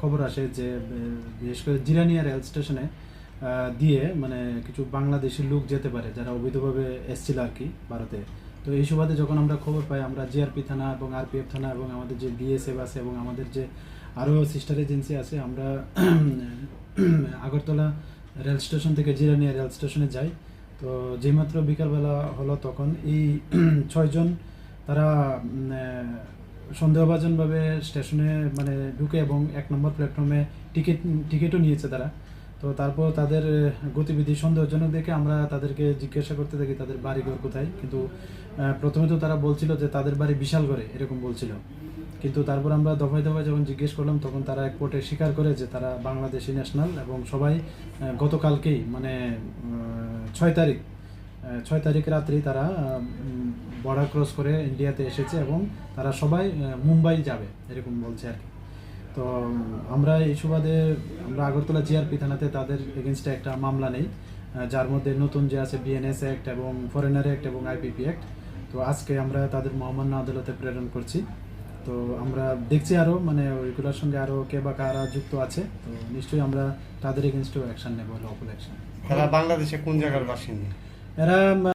খবর আসে যে বিশেষ করে জিরানিয়া রেল স্টেশনে দিয়ে মানে কিছু বাংলাদেশি লোক যেতে পারে যারা অবৈধভাবে এসছিল আর কি ভারতে। তো এই সুবাদে যখন আমরা খবর পাই, আমরা জিআরপি থানা এবং আরপিএফ থানা এবং আমাদের যে বিএসএফ আছে এবং আমাদের যে আরও সিস্টার এজেন্সি আছে, আমরা আগরতলা রেল স্টেশন থেকে জিরানিয়া রেল স্টেশনে যাই। তো যেইমাত্র বিকালবেলা হলো তখন এই ছয়জন তারা সন্দেহভাজনভাবে স্টেশনে মানে ঢুকে এবং এক নম্বর প্ল্যাটফর্মে টিকিট টিকিটও নিয়েছে তারা। তো তারপর তাদের গতিবিধি সন্দেহজনক দেখে আমরা তাদেরকে জিজ্ঞাসা করতে থাকি, তাদের বাড়ি বাড়িঘর কোথায়? কিন্তু প্রথমে তো তারা বলছিল যে তাদের বাড়ি বিশাল করে এরকম বলছিল। কিন্তু তারপর আমরা দফায় দফায় যখন জিজ্ঞেস করলাম, তখন তারা এক কোর্টে স্বীকার করে যে তারা বাংলাদেশি ন্যাশনাল এবং সবাই গতকালকেই মানে ছয় তারিখ ছয় তারিখ রাত্রি তারা বর্ডার ক্রস করে ইন্ডিয়াতে এসেছে এবং তারা সবাই মুম্বাই যাবে, এরকম বলছে আর কি। তো আমরা এই সুবাদে আমরা আগরতলা জিআরপি থানাতে তাদের এগেনস্টে একটা মামলা নেই যার মধ্যে নতুন যে আছে বিএনএস অ্যাক্ট এবং ফরেনার অ্যাক্ট এবং আইপিপি অ্যাক্ট তো আজকে আমরা তাদের মহামান্য আদালতে প্রেরণ করছি। তো আমরা দেখছি আরও মানে ওইগুলোর সঙ্গে আরও কে বা কারা যুক্ত আছে। তো নিশ্চয়ই আমরা তাদের এগেনস্টেও অ্যাকশন নেব লফুল অ্যাকশন তারা বাংলাদেশে কোন জায়গার বাসিন্দা? এরা